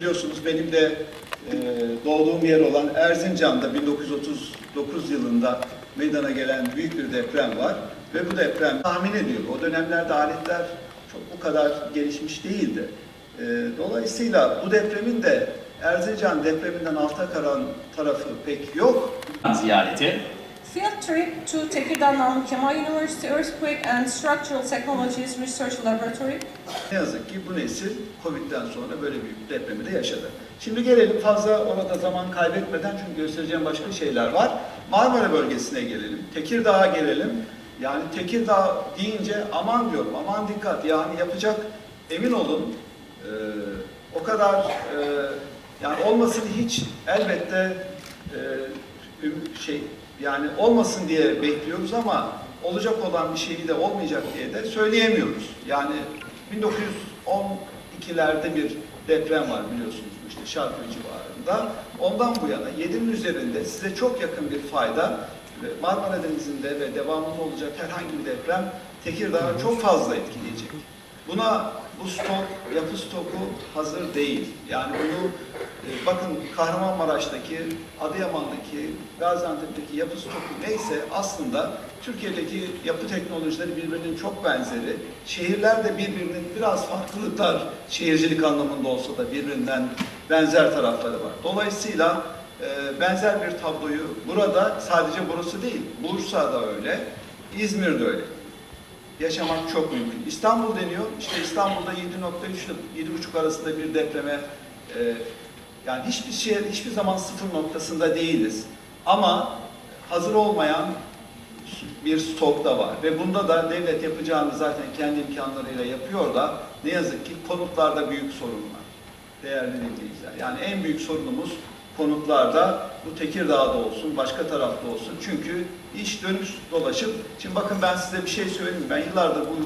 Biliyorsunuz benim de e, doğduğum yer olan Erzincan'da 1939 yılında meydana gelen büyük bir deprem var. Ve bu deprem tahmin ediyorum. O dönemlerde aletler çok bu kadar gelişmiş değildi. E, dolayısıyla bu depremin de Erzincan depreminden alta kalan tarafı pek yok. ziyareti Field trip to Tekirdağ Namık Kemal University Earthquake and Structural Technologies Research Laboratory. Ne yazık ki bu nesil Covid'den sonra böyle büyük depremi de yaşadı. Şimdi gelelim fazla orada zaman kaybetmeden çünkü göstereceğim başka şeyler var. Marmara bölgesine gelelim, Tekirdağ'a gelelim. Yani Tekirdağ deyince aman diyorum, aman dikkat yani yapacak emin olun e, o kadar e, yani olmasını hiç elbette e, şey yani olmasın diye bekliyoruz ama olacak olan bir şeyi de olmayacak diye de söyleyemiyoruz. Yani 1912'lerde bir deprem var biliyorsunuz işte Şarköy civarında. Ondan bu yana 7'nin üzerinde size çok yakın bir fayda ve Marmara Denizi'nde ve devamında olacak herhangi bir deprem Tekirdağ'ı çok fazla etkileyecek. Buna bu stok, yapı stoku hazır değil. Yani bunu e, bakın Kahramanmaraş'taki, Adıyaman'daki, Gaziantep'teki yapı stoku neyse aslında Türkiye'deki yapı teknolojileri birbirinin çok benzeri. Şehirler de birbirinin biraz farklılıklar şehircilik anlamında olsa da birbirinden benzer tarafları var. Dolayısıyla e, benzer bir tabloyu burada sadece burası değil, Bursa'da öyle, İzmir'de öyle yaşamak çok mümkün. İstanbul deniyor. İşte İstanbul'da 7.3 ile 7.5 arasında bir depreme e, yani hiçbir şey hiçbir zaman sıfır noktasında değiliz. Ama hazır olmayan bir stok da var ve bunda da devlet yapacağını zaten kendi imkanlarıyla yapıyor da ne yazık ki konutlarda büyük sorun var. Değerli dinleyiciler. Yani en büyük sorunumuz konutlarda bu Tekirdağ'da olsun, başka tarafta olsun. Çünkü iş dönüş dolaşıp, şimdi bakın ben size bir şey söyleyeyim. Ben yıllardır bu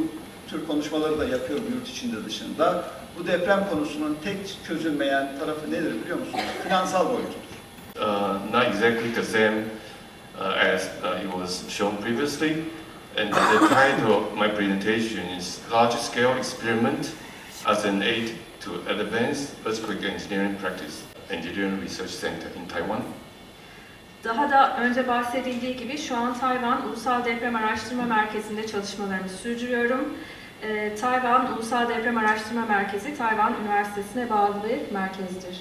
tür konuşmaları da yapıyorum yurt içinde dışında. Bu deprem konusunun tek çözülmeyen tarafı nedir biliyor musunuz? Finansal boyutudur. uh, not exactly the same uh, as uh, it was shown previously. And the title of my presentation is Large Scale Experiment as an Aid to Advanced Earthquake Engineering Practice, Engineering Research Center in Taiwan. Daha da önce bahsedildiği gibi şu an Tayvan Ulusal Deprem Araştırma Merkezi'nde çalışmalarımı sürdürüyorum. Ee, Tayvan Ulusal Deprem Araştırma Merkezi, Tayvan Üniversitesi'ne bağlı bir merkezdir.